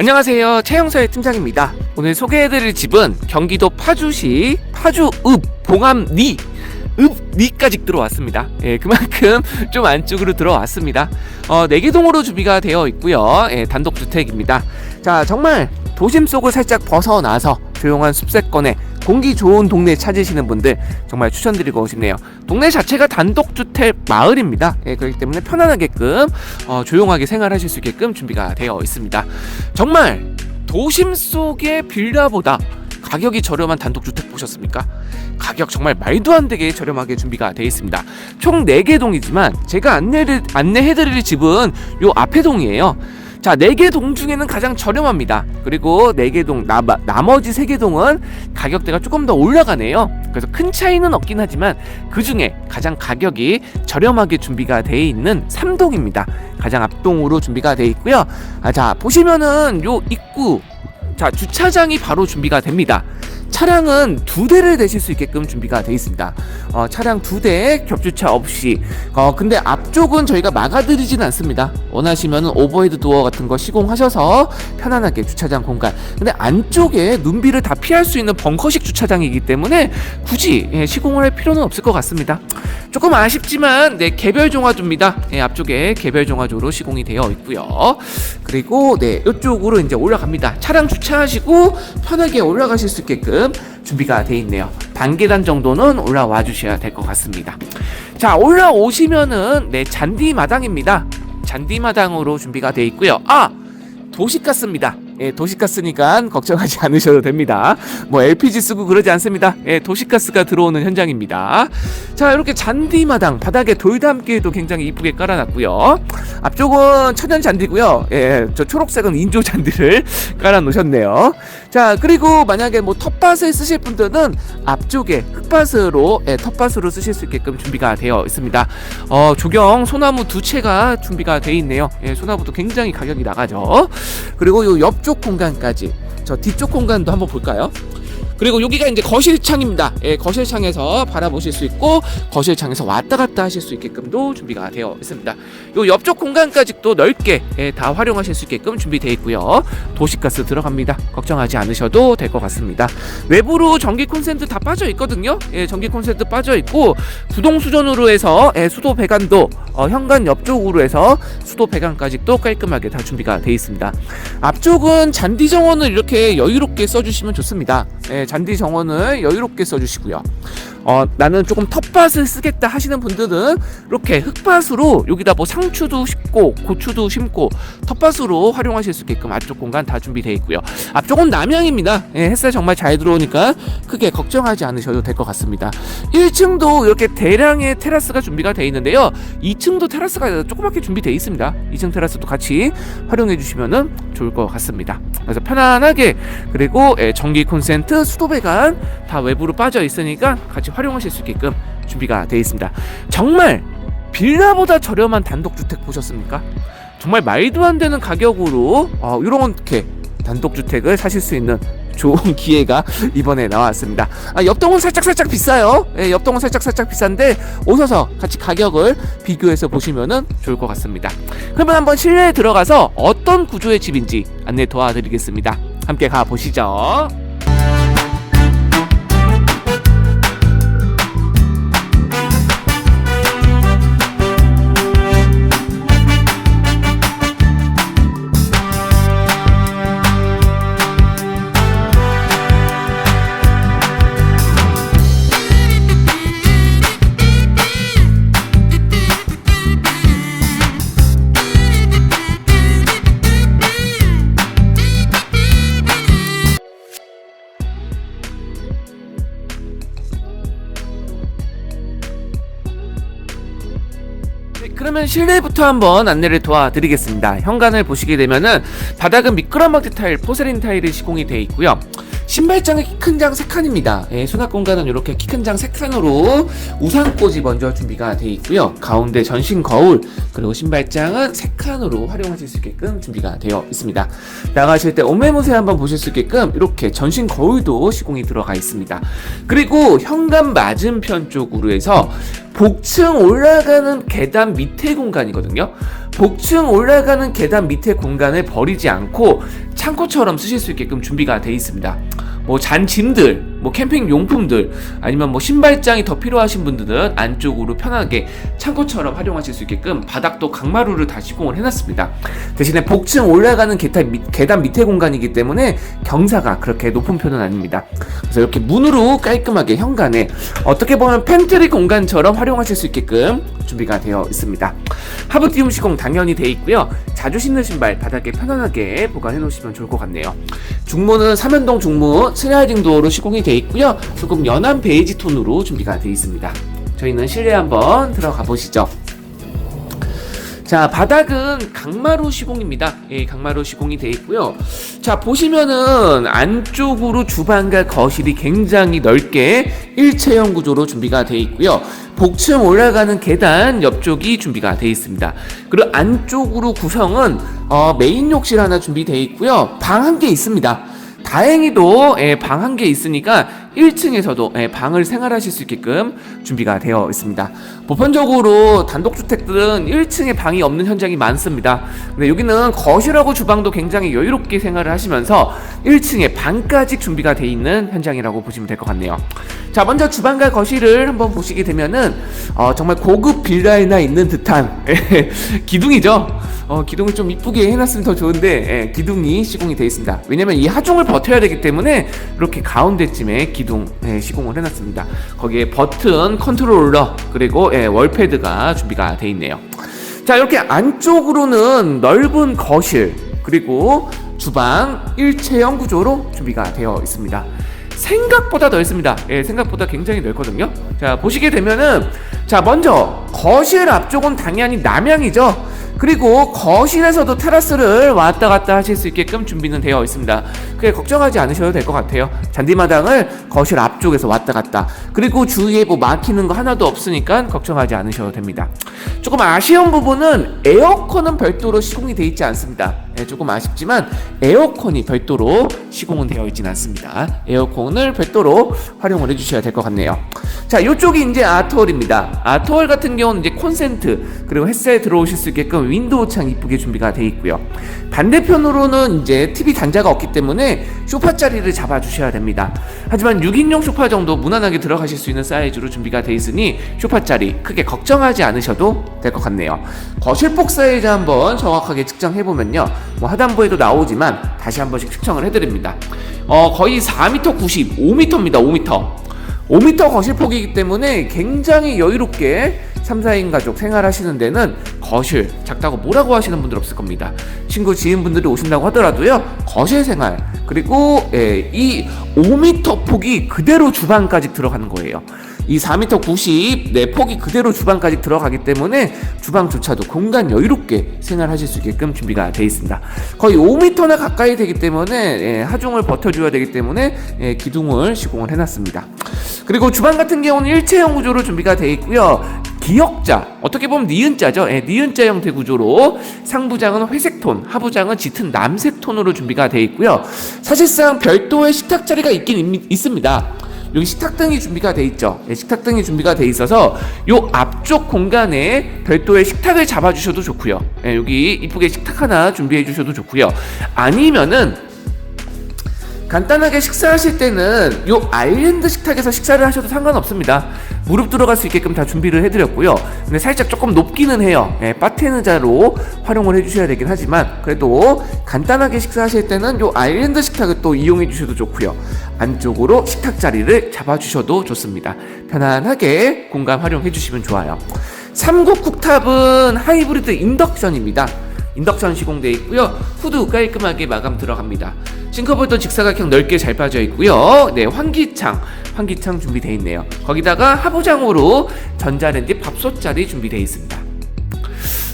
안녕하세요. 최영서의 팀장입니다. 오늘 소개해드릴 집은 경기도 파주시 파주읍 봉암리 읍리까지 들어왔습니다. 예, 그만큼 좀 안쪽으로 들어왔습니다. 어, 4개동으로 준비가 되어 있고요. 예, 단독주택입니다. 자, 정말 도심 속을 살짝 벗어나서 조용한 숲세권에 공기 좋은 동네 찾으시는 분들 정말 추천드리고 싶네요. 동네 자체가 단독주택 마을입니다. 예, 그렇기 때문에 편안하게끔 어, 조용하게 생활하실 수 있게끔 준비가 되어 있습니다. 정말 도심 속의 빌라보다 가격이 저렴한 단독주택 보셨습니까? 가격 정말 말도 안 되게 저렴하게 준비가 되어 있습니다. 총 4개 동이지만 제가 안내를 안내해드릴 집은 요 앞에 동이에요. 자, 4개 동 중에는 가장 저렴합니다. 그리고 4개 동, 나, 나머지 3개 동은 가격대가 조금 더 올라가네요. 그래서 큰 차이는 없긴 하지만 그 중에 가장 가격이 저렴하게 준비가 되어 있는 3동입니다. 가장 앞동으로 준비가 되어 있고요. 아, 자, 보시면은 요 입구, 자, 주차장이 바로 준비가 됩니다. 차량은 두 대를 대실 수 있게끔 준비가 되어 있습니다. 어, 차량 두대 겹주차 없이. 어, 근데 앞쪽은 저희가 막아드리진 않습니다. 원하시면 오버헤드 도어 같은 거 시공하셔서 편안하게 주차장 공간. 근데 안쪽에 눈비를 다 피할 수 있는 벙커식 주차장이기 때문에 굳이 예, 시공을 할 필요는 없을 것 같습니다. 조금 아쉽지만 네, 개별 종화조입니다. 예, 앞쪽에 개별 종화조로 시공이 되어 있고요. 그리고 네, 이쪽으로 이제 올라갑니다. 차량 주차하시고 편하게 올라가실 수 있게끔 준비가 돼 있네요. 단계단 정도는 올라와 주셔야 될 것 같습니다. 자, 올라오시면은 네, 잔디 마당입니다. 잔디 마당으로 준비가 돼 있고요. 아, 도시가스입니다. 예, 도시가스니까 걱정하지 않으셔도 됩니다. 뭐 LPG 쓰고 그러지 않습니다. 예, 도시가스가 들어오는 현장입니다. 자, 이렇게 잔디마당 바닥에 돌담길도 굉장히 이쁘게 깔아놨고요. 앞쪽은 천연 잔디고요. 예, 저 초록색은 인조 잔디를 깔아 놓으셨네요. 자, 그리고 만약에 뭐 텃밭을 쓰실 분들은 앞쪽에 흙밭으로 예, 텃밭으로 쓰실 수 있게끔 준비가 되어 있습니다. 어, 조경 소나무 두 채가 준비가 되어 있네요. 예, 소나무도 굉장히 가격이 나가죠. 그리고 요 옆쪽 공간까지 저 뒤쪽 공간도 한번 볼까요? 그리고 여기가 이제 거실창입니다. 예, 거실창에서 바라보실 수 있고 거실창에서 왔다 갔다 하실 수 있게끔도 준비가 되어 있습니다. 요 옆쪽 공간까지 또 넓게 예, 다 활용하실 수 있게끔 준비되어 있고요. 도시가스 들어갑니다. 걱정하지 않으셔도 될 것 같습니다. 외부로 전기 콘센트 다 빠져 있거든요. 예, 전기 콘센트 빠져 있고 구동 수전으로 해서 예, 수도 배관도 어, 현관 옆쪽으로 해서 수도 배관까지 또 깔끔하게 다 준비가 되어 있습니다. 앞쪽은 잔디 정원을 이렇게 여유롭게 써주시면 좋습니다. 예, 잔디 정원을 여유롭게 써주시고요. 어, 나는 조금 텃밭을 쓰겠다 하시는 분들은 이렇게 흙밭으로 여기다 뭐 상추도 심고 고추도 심고 텃밭으로 활용하실 수 있게끔 앞쪽 공간 다 준비되어 있고요. 앞쪽은 남향입니다. 예, 햇살 정말 잘 들어오니까 크게 걱정하지 않으셔도 될 것 같습니다. 1층도 이렇게 대량의 테라스가 준비가 되어 있는데요. 2층도 테라스가 조그맣게 준비되어 있습니다. 2층 테라스도 같이 활용해 주시면 좋을 것 같습니다. 그래서 편안하게 그리고 예, 전기 콘센트, 수도 배관 다 외부로 빠져 있으니까 같이 활용하실 수 있게끔 준비가 되어 있습니다. 정말 빌라보다 저렴한 단독주택 보셨습니까? 정말 말도 안 되는 가격으로 어, 이렇게 단독주택을 사실 수 있는 좋은 기회가 이번에 나왔습니다. 아, 옆동은 살짝 살짝 비싸요. 예, 옆동은 살짝 살짝 비싼데 오셔서 같이 가격을 비교해서 보시면은 좋을 것 같습니다. 그러면 한번 실내에 들어가서 어떤 구조의 집인지 안내 도와드리겠습니다. 함께 가 보시죠. 그러면 실내부터 한번 안내를 도와드리겠습니다. 현관을 보시게 되면은 바닥은 미끄럼막대 타일, 포세린 타일이 시공이 되어 있고요. 신발장은 키큰 장 3칸입니다. 예, 수납 공간은 이렇게 키 큰 장 3칸으로 우산꽂이 먼저 준비가 되어 있고요. 가운데 전신 거울, 그리고 신발장은 3칸으로 활용하실 수 있게끔 준비가 되어 있습니다. 나가실 때 옷매무새 한번 보실 수 있게끔 이렇게 전신 거울도 시공이 들어가 있습니다. 그리고 현관 맞은편 쪽으로 해서 복층 올라가는 계단 밑에 공간이거든요. 복층 올라가는 계단 밑에 공간을 버리지 않고 창고처럼 쓰실 수 있게끔 준비가 되어 있습니다. 뭐 잔 짐들, 뭐 캠핑 용품들, 아니면 뭐 신발장이 더 필요하신 분들은 안쪽으로 편하게 창고처럼 활용하실 수 있게끔 바닥도 강마루를 다 시공을 해놨습니다. 대신에 복층 올라가는 계단, 밑, 계단 밑에 공간이기 때문에 경사가 그렇게 높은 편은 아닙니다. 그래서 이렇게 문으로 깔끔하게 현관에 어떻게 보면 팬트리 공간처럼 활용하실 수 있게끔 준비가 되어 있습니다. 하부 띄움 시공 당연히 되어 있고요. 자주 신는 신발 바닥에 편안하게 보관해 놓으시면 좋을 것 같네요. 중문은 삼연동 중문 슬라이딩 도어로 시공이 되어 있고요. 조금 연한 베이지 톤으로 준비가 되어 있습니다. 저희는 실내 한번 들어가 보시죠. 자 바닥은 강마루 시공입니다. 예, 강마루 시공이 되어 있고요. 자 보시면은 안쪽으로 주방과 거실이 굉장히 넓게 일체형 구조로 준비가 되어 있고요. 복층 올라가는 계단 옆쪽이 준비가 되어 있습니다. 그리고 안쪽으로 구성은 어, 메인 욕실 하나 준비되어 있고요. 방 한 개 있습니다. 다행히도 예, 방한 개 있으니까 1층에서도 예, 방을 생활하실 수 있게끔 준비가 되어 있습니다. 보편적으로 단독주택들은 1층에 방이 없는 현장이 많습니다. 근데 여기는 거실하고 주방도 굉장히 여유롭게 생활을 하시면서 1층에 방까지 준비가 되어 있는 현장이라고 보시면 될 것 같네요. 자, 먼저 주방과 거실을 한번 보시게 되면은 어, 정말 고급 빌라에나 있는 듯한 예, 기둥이죠. 어, 기둥을 좀 이쁘게 해놨으면 더 좋은데 예, 기둥이 시공이 되어 있습니다. 왜냐면 이 하중을 버텨야 되기 때문에 이렇게 가운데쯤에 기둥 예, 시공을 해놨습니다. 거기에 버튼, 컨트롤러 그리고 예, 월패드가 준비가 되어 있네요. 자 이렇게 안쪽으로는 넓은 거실 그리고 주방 일체형 구조로 준비가 되어 있습니다. 생각보다 넓습니다. 예, 생각보다 굉장히 넓거든요. 자, 보시게 되면은, 자, 먼저, 거실 앞쪽은 당연히 남향이죠. 그리고 거실에서도 테라스를 왔다 갔다 하실 수 있게끔 준비는 되어 있습니다. 그게 걱정하지 않으셔도 될 것 같아요. 잔디마당을 거실 앞쪽에서 왔다 갔다. 그리고 주위에 뭐 막히는 거 하나도 없으니까 걱정하지 않으셔도 됩니다. 조금 아쉬운 부분은 에어컨은 별도로 시공이 되어 있지 않습니다. 네, 조금 아쉽지만 에어컨이 별도로 시공은 되어 있지는 않습니다. 에어컨을 별도로 활용을 해주셔야 될 것 같네요. 자, 이쪽이 이제 아트홀입니다. 아트홀 같은 경우는 이제 콘센트 그리고 햇살 들어오실 수 있게끔 윈도우 창 이쁘게 준비가 되어 있고요. 반대편으로는 이제 TV 단자가 없기 때문에 소파 자리를 잡아주셔야 됩니다. 하지만 6인용 소파 정도 무난하게 들어가실 수 있는 사이즈로 준비가 되어 있으니 소파 자리 크게 걱정하지 않으셔도 될 것 같네요. 거실폭 사이즈 한번 정확하게 측정해 보면요. 뭐 하단부에도 나오지만 다시 한 번씩 측정을 해드립니다. 어, 거의 4m 90, 5m입니다. 5m. 5m 거실폭이기 때문에 굉장히 여유롭게 3, 4인 가족 생활하시는 데는 거실 작다고 뭐라고 하시는 분들 없을 겁니다. 친구 지인분들이 오신다고 하더라도요. 거실 생활 그리고 예, 이 5m 폭이 그대로 주방까지 들어가는 거예요. 이 4m 90, 내 폭이 그대로 주방까지 들어가기 때문에 주방조차도 공간 여유롭게 생활하실 수 있게끔 준비가 되어 있습니다. 거의 5m나 가까이 되기 때문에 예, 하중을 버텨줘야 되기 때문에 예, 기둥을 시공을 해놨습니다. 그리고 주방 같은 경우는 일체형 구조로 준비가 되어 있고요. 기역자 어떻게 보면 니은자죠 예, 니은자 형태 구조로 상부장은 회색 톤 하부장은 짙은 남색 톤으로 준비가 되어 있고요 사실상 별도의 식탁 자리가 있긴 있, 있습니다 여기 식탁등이 준비가 돼 있죠? 예, 식탁등이 준비가 돼 있어서 요 앞쪽 공간에 별도의 식탁을 잡아 주셔도 좋고요. 예, 여기 이쁘게 식탁 하나 준비해 주셔도 좋고요. 아니면은 간단하게 식사하실 때는 요 아일랜드 식탁에서 식사를 하셔도 상관없습니다. 무릎 들어갈 수 있게끔 다 준비를 해드렸고요. 근데 살짝 조금 높기는 해요. 예, 바테느자로 활용을 해주셔야 되긴 하지만 그래도 간단하게 식사하실 때는 요 아일랜드 식탁을 또 이용해 주셔도 좋고요. 안쪽으로 식탁 자리를 잡아주셔도 좋습니다. 편안하게 공간 활용해 주시면 좋아요. 삼국 쿡탑은 하이브리드 인덕션입니다. 인덕션 시공되어 있고요. 후드 깔끔하게 마감 들어갑니다. 싱크볼도 직사각형 넓게 잘 빠져 있고요. 네, 환기창, 환기창 준비되어 있네요. 거기다가 하부장으로 전자레인지 밥솥 자리 준비되어 있습니다.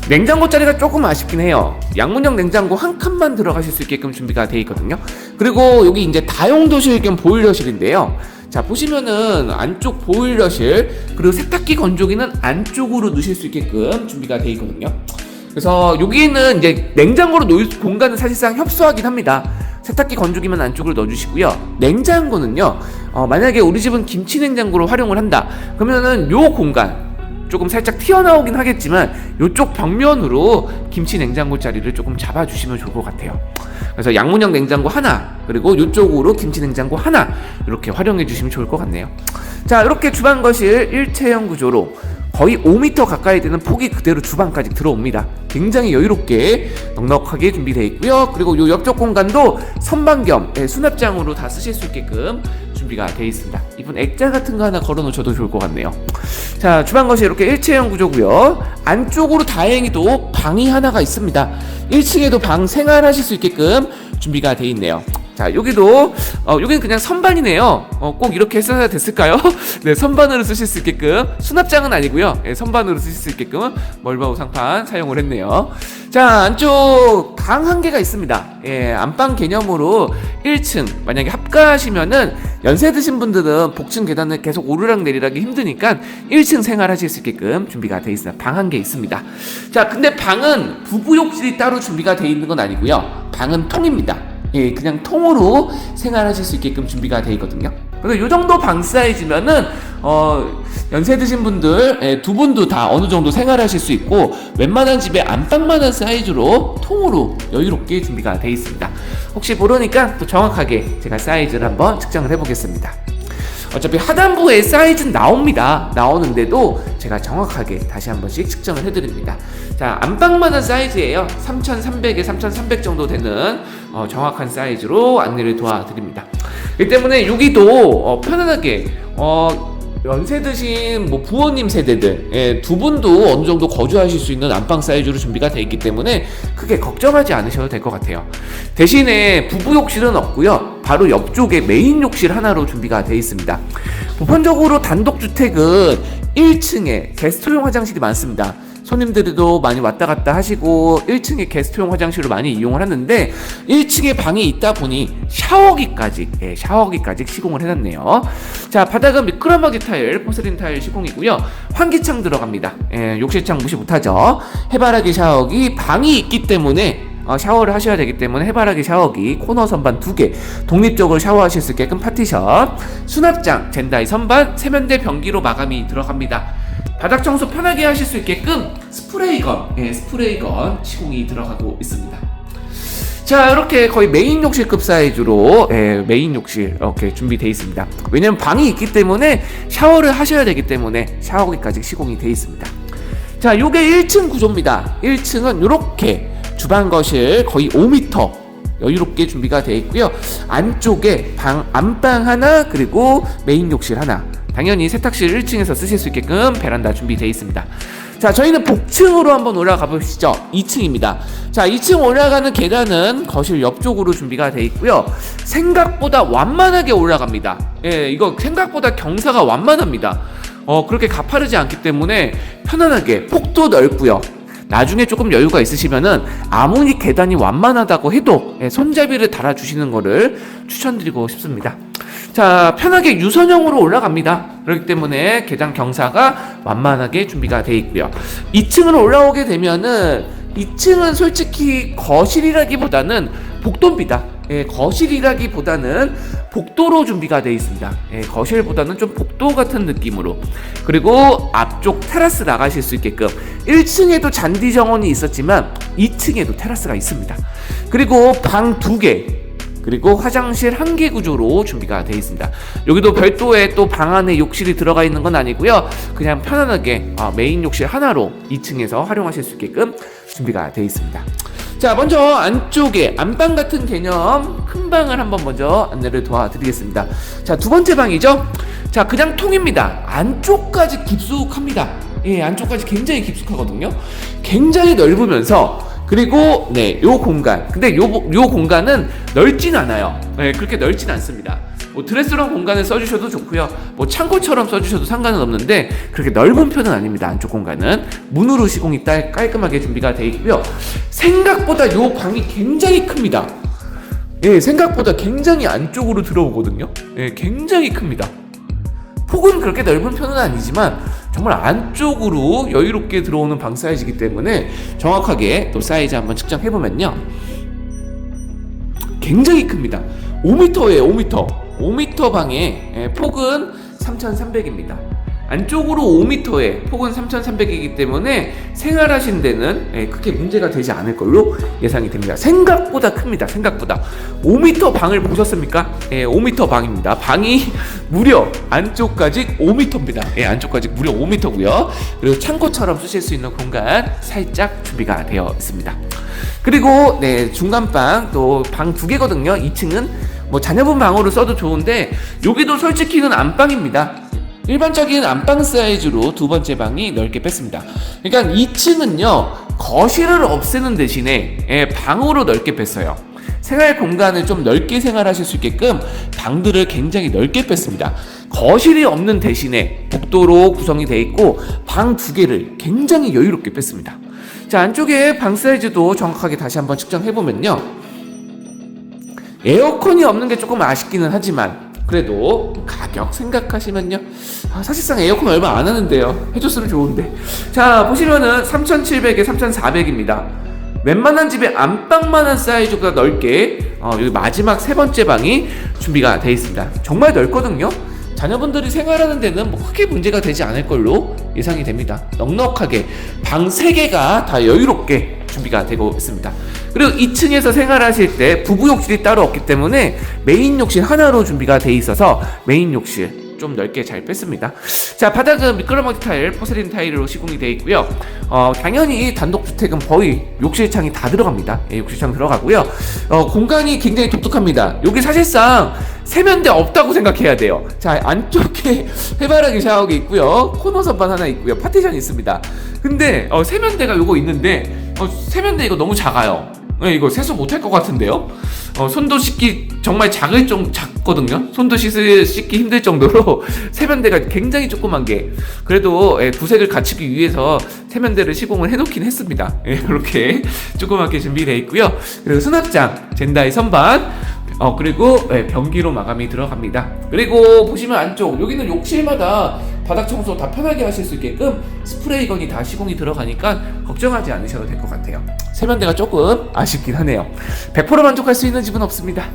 냉장고 자리가 조금 아쉽긴 해요. 양문형 냉장고 한 칸만 들어가실 수 있게끔 준비가 되어 있거든요. 그리고 여기 이제 다용도실 겸 보일러실인데요. 자 보시면은 안쪽 보일러실 그리고 세탁기 건조기는 안쪽으로 넣으실 수 있게끔 준비가 되어 있거든요. 그래서 여기는 이제 냉장고로 놓을 공간은 사실상 협소하긴 합니다. 세탁기 건조기만 안쪽으로 넣어주시고요. 냉장고는요. 어, 만약에 우리 집은 김치 냉장고로 활용을 한다. 그러면은 요 공간 조금 살짝 튀어나오긴 하겠지만 이쪽 벽면으로 김치 냉장고 자리를 조금 잡아주시면 좋을 것 같아요. 그래서 양문형 냉장고 하나 그리고 이쪽으로 김치 냉장고 하나 이렇게 활용해 주시면 좋을 것 같네요. 자 이렇게 주방 거실 일체형 구조로 거의 5m 가까이 되는 폭이 그대로 주방까지 들어옵니다. 굉장히 여유롭게 넉넉하게 준비되어 있고요. 그리고 이 옆쪽 공간도 선반 겸 예, 수납장으로 다 쓰실 수 있게끔 준비가 되어 있습니다. 이분 액자 같은 거 하나 걸어 놓으셔도 좋을 것 같네요. 자, 주방 거실 이렇게 일체형 구조고요. 안쪽으로 다행히도 방이 하나가 있습니다. 1층에도 방 생활하실 수 있게끔 준비가 되어 있네요. 자, 여기도 어, 여기는 그냥 선반이네요. 어, 꼭 이렇게 했어야 됐을까요? 네, 선반으로 쓰실 수 있게끔 수납장은 아니고요. 예, 선반으로 쓰실 수 있게끔 멀바우 상판 사용을 했네요. 자, 안쪽 방 한 개가 있습니다. 예, 안방 개념으로 1층 만약에 합가하시면은 연세 드신 분들은 복층 계단을 계속 오르락 내리락이 힘드니까 1층 생활하실 수 있게끔 준비가 되어 있습니다. 방 한 개 있습니다. 자, 근데 방은 부부 욕실이 따로 준비가 되어 있는 건 아니고요. 방은 통입니다. 예, 그냥 통으로 생활하실 수 있게끔 준비가 되어 있거든요. 그래서 이 정도 방 사이즈면은 어, 연세 드신 분들 예, 두 분도 다 어느 정도 생활하실 수 있고 웬만한 집에 안방만한 사이즈로 통으로 여유롭게 준비가 되어 있습니다. 혹시 모르니까 또 정확하게 제가 사이즈를 한번 측정을 해보겠습니다. 어차피 하단부에 사이즈는 나옵니다. 나오는데도 제가 정확하게 다시 한 번씩 측정을 해드립니다. 자, 안방만한 사이즈예요. 3,300에 3,300 정도 되는 어, 정확한 사이즈로 안내를 도와드립니다. 이 때문에 여기도 어, 편안하게 어, 연세 드신 뭐 부모님 세대들 예, 두 분도 어느 정도 거주하실 수 있는 안방 사이즈로 준비가 되어 있기 때문에 크게 걱정하지 않으셔도 될 것 같아요. 대신에 부부 욕실은 없고요. 바로 옆쪽에 메인 욕실 하나로 준비가 되어 있습니다. 보편적으로 단독 주택은 1층에 게스트용 화장실이 많습니다. 손님들도 많이 왔다 갔다 하시고 1층에 게스트용 화장실을 많이 이용을 하는데 1층에 방이 있다 보니 샤워기까지 예, 샤워기까지 시공을 해놨네요. 자 바닥은 미끄럼하게 타일 포슬린 타일 시공이고요. 환기창 들어갑니다. 예, 욕실창 무시 못하죠. 해바라기 샤워기 방이 있기 때문에 어, 샤워를 하셔야 되기 때문에 해바라기 샤워기 코너 선반 두개 독립적으로 샤워하실 수 있게끔 파티션 수납장 젠다이 선반 세면대 변기로 마감이 들어갑니다. 바닥 청소 편하게 하실 수 있게끔 스프레이건, 예, 스프레이건 시공이 들어가고 있습니다. 자, 이렇게 거의 메인 욕실급 사이즈로 예, 메인 욕실 이렇게 준비되어 있습니다. 왜냐면 방이 있기 때문에 샤워를 하셔야 되기 때문에 샤워기까지 시공이 되어 있습니다. 자, 요게 1층 구조입니다. 1층은 이렇게 주방 거실 거의 5m 여유롭게 준비가 되어 있고요. 안쪽에 방 안방 하나 그리고 메인 욕실 하나. 당연히 세탁실 1층에서 쓰실 수 있게끔 베란다 준비되어 있습니다. 자, 저희는 복층으로 한번 올라가 보시죠. 2층입니다. 자, 2층 올라가는 계단은 거실 옆쪽으로 준비가 되어 있고요. 생각보다 완만하게 올라갑니다. 예, 이거 생각보다 경사가 완만합니다. 어, 그렇게 가파르지 않기 때문에 편안하게 폭도 넓고요. 나중에 조금 여유가 있으시면은 아무리 계단이 완만하다고 해도 예, 손잡이를 달아주시는 거를 추천드리고 싶습니다. 자, 편하게 유선형으로 올라갑니다. 그렇기 때문에 계단 경사가 완만하게 준비가 되어 있고요. 2층으로 올라오게 되면은 2층은 솔직히 거실이라기보다는 복도입니다. 예, 거실이라기보다는 복도로 준비가 되어 있습니다. 예, 거실보다는 좀 복도 같은 느낌으로. 그리고 앞쪽 테라스 나가실 수 있게끔 1층에도 잔디 정원이 있었지만 2층에도 테라스가 있습니다. 그리고 방 두 개, 그리고 화장실 한 개 구조로 준비가 되어 있습니다. 여기도 별도의 또 방 안에 욕실이 들어가 있는 건 아니고요. 그냥 편안하게 어, 메인 욕실 하나로 2층에서 활용하실 수 있게끔 준비가 되어 있습니다. 자, 먼저 안쪽에 안방 같은 개념 큰 방을 한번 먼저 안내를 도와드리겠습니다. 자, 두 번째 방이죠. 자, 그냥 통입니다. 안쪽까지 깊숙합니다. 예, 안쪽까지 굉장히 깊숙하거든요. 굉장히 넓으면서 그리고 네, 요 공간. 근데 요, 요 공간은 넓진 않아요. 네, 그렇게 넓진 않습니다. 뭐 드레스룸 공간을 써주셔도 좋고요. 뭐 창고처럼 써주셔도 상관은 없는데 그렇게 넓은 편은 아닙니다. 안쪽 공간은 문으로 시공이 딸 깔끔하게 준비가 되어 있고요. 생각보다 요 방이 굉장히 큽니다. 예, 생각보다 굉장히 안쪽으로 들어오거든요. 예, 굉장히 큽니다. 폭은 그렇게 넓은 편은 아니지만 정말 안쪽으로 여유롭게 들어오는 방 사이즈이기 때문에 정확하게 또 사이즈 한번 측정해 보면요. 굉장히 큽니다. 5m예요, 5m. 5m 방에 예, 폭은 3,300입니다. 안쪽으로 5m에 폭은 3,300이기 때문에 생활하신 데는 예, 크게 문제가 되지 않을 걸로 예상이 됩니다. 생각보다 큽니다. 생각보다 5m 방을 보셨습니까? 예, 5m 방입니다. 방이 무려 안쪽까지 5m입니다. 예, 안쪽까지 무려 5m고요. 그리고 창고처럼 쓰실 수 있는 공간 살짝 준비가 되어 있습니다. 그리고 네 중간방 또 방 두 개거든요. 2층은 뭐 자녀분 방으로 써도 좋은데 여기도 솔직히는 안방입니다. 일반적인 안방 사이즈로 두 번째 방이 넓게 뺐습니다. 그러니까 2층은요 거실을 없애는 대신에 예, 방으로 넓게 뺐어요. 생활 공간을 좀 넓게 생활하실 수 있게끔 방들을 굉장히 넓게 뺐습니다. 거실이 없는 대신에 복도로 구성이 되어 있고 방 두 개를 굉장히 여유롭게 뺐습니다. 자 안쪽에 방 사이즈도 정확하게 다시 한번 측정해 보면요. 에어컨이 없는 게 조금 아쉽기는 하지만 그래도 가격 생각하시면요. 아, 사실상 에어컨 얼마 안 하는데요. 해줬으면 좋은데. 자 보시면은 3700에 3400입니다. 웬만한 집에 안방만한 사이즈보다 넓게 어, 여기 마지막 세 번째 방이 준비가 되어 있습니다. 정말 넓거든요 자녀분들이 생활하는 데는 뭐 크게 문제가 되지 않을 걸로 예상이 됩니다 넉넉하게 방 3개가 다 여유롭게 준비가 되고 있습니다 그리고 2층에서 생활하실 때 부부 욕실이 따로 없기 때문에 메인 욕실 하나로 준비가 돼 있어서 메인 욕실 좀 넓게 잘 뺐습니다. 자 바닥은 미끄러먼지 타일, 포세린 타일로 시공이 되어 있고요. 어, 당연히 단독 주택은 거의 욕실 창이 다 들어갑니다. 예, 욕실 창 들어가고요. 어, 공간이 굉장히 독특합니다. 여기 사실상 세면대 없다고 생각해야 돼요. 자 안쪽에 해바라기 샤워기 있고요, 코너 선반 하나 있고요, 파티션이 있습니다. 근데 어, 세면대가 요거 있는데 어, 세면대 이거 너무 작아요. 네, 이거 세수 못할 것 같은데요? 어, 손도 씻기 정말 작을 정 작거든요. 손도 씻, 씻기 힘들 정도로 세면대가 굉장히 조그만 게 그래도 예, 구색을 갖추기 위해서 세면대를 시공을 해놓긴 했습니다. 예, 이렇게 조그맣게 준비되어 있고요. 그리고 수납장, 젠다이 선반, 어 그리고 예, 변기로 마감이 들어갑니다. 그리고 보시면 안쪽 여기는 욕실마다 바닥 청소 다 편하게 하실 수 있게끔 스프레이건이 다 시공이 들어가니까 걱정하지 않으셔도 될 것 같아요. 세면대가 조금 아쉽긴 하네요. 100% 만족할 수 있는 집은 없습니다.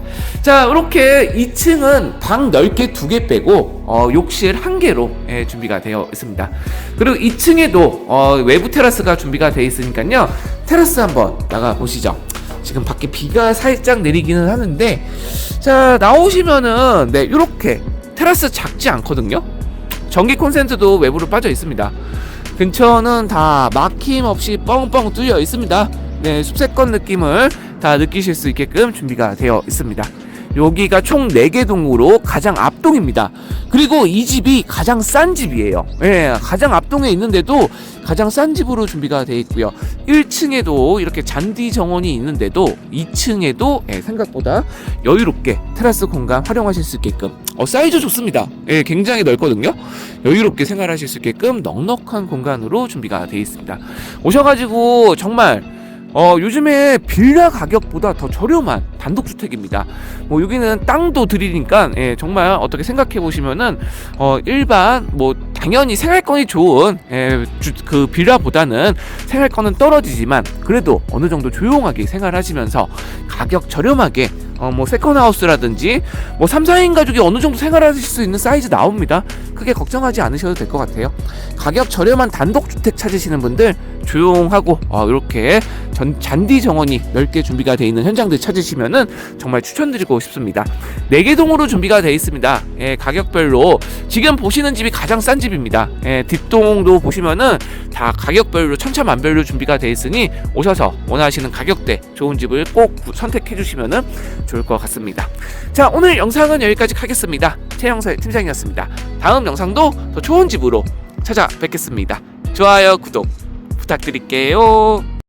자, 이렇게 2층은 방 넓게 두 개 빼고 어, 욕실 한 개로 예, 준비가 되어 있습니다. 그리고 2층에도 어, 외부 테라스가 준비가 되어 있으니까요. 테라스 한번 나가 보시죠. 지금 밖에 비가 살짝 내리기는 하는데 자 나오시면은 네 이렇게 테라스 작지 않거든요? 전기 콘센트도 외부로 빠져 있습니다. 근처는 다 막힘 없이 뻥뻥 뚫려 있습니다. 네 숲세권 느낌을 다 느끼실 수 있게끔 준비가 되어 있습니다 여기가 총 4개 동으로 가장 앞동입니다. 그리고 이 집이 가장 싼 집이에요. 예, 가장 앞동에 있는데도 가장 싼 집으로 준비가 되어 있고요. 1층에도 이렇게 잔디 정원이 있는데도 2층에도 예, 생각보다 여유롭게 테라스 공간 활용하실 수 있게끔 어, 사이즈 좋습니다. 예, 굉장히 넓거든요. 여유롭게 생활하실 수 있게끔 넉넉한 공간으로 준비가 되어 있습니다. 오셔가지고 정말 어, 요즘에 빌라 가격보다 더 저렴한 단독주택입니다. 뭐 여기는 땅도 드리니까 예, 정말 어떻게 생각해 보시면은 어, 일반 뭐 당연히 생활권이 좋은 예, 주, 그 빌라보다는 생활권은 떨어지지만 그래도 어느 정도 조용하게 생활하시면서 가격 저렴하게 어, 뭐 세컨하우스라든지 뭐 3, 4인 가족이 어느 정도 생활하실 수 있는 사이즈 나옵니다. 크게 걱정하지 않으셔도 될 것 같아요. 가격 저렴한 단독주택 찾으시는 분들 조용하고 어, 이렇게 전, 잔디 정원이 넓게 준비가 되어 있는 현장들 찾으시면은 정말 추천드리고 싶습니다. 4개 동으로 준비가 되어 있습니다. 예, 가격별로 지금 보시는 집이 가장 싼 집입니다. 예, 뒷동도 보시면은 다 가격별로 천차만별로 준비가 되어 있으니 오셔서 원하시는 가격대 좋은 집을 꼭 선택해 주시면은 좋을 것 같습니다. 자, 오늘 영상은 여기까지 하겠습니다. 최영서의 팀장이었습니다. 다음 영상도 더 좋은 집으로 찾아뵙겠습니다. 좋아요, 구독 부탁드릴게요.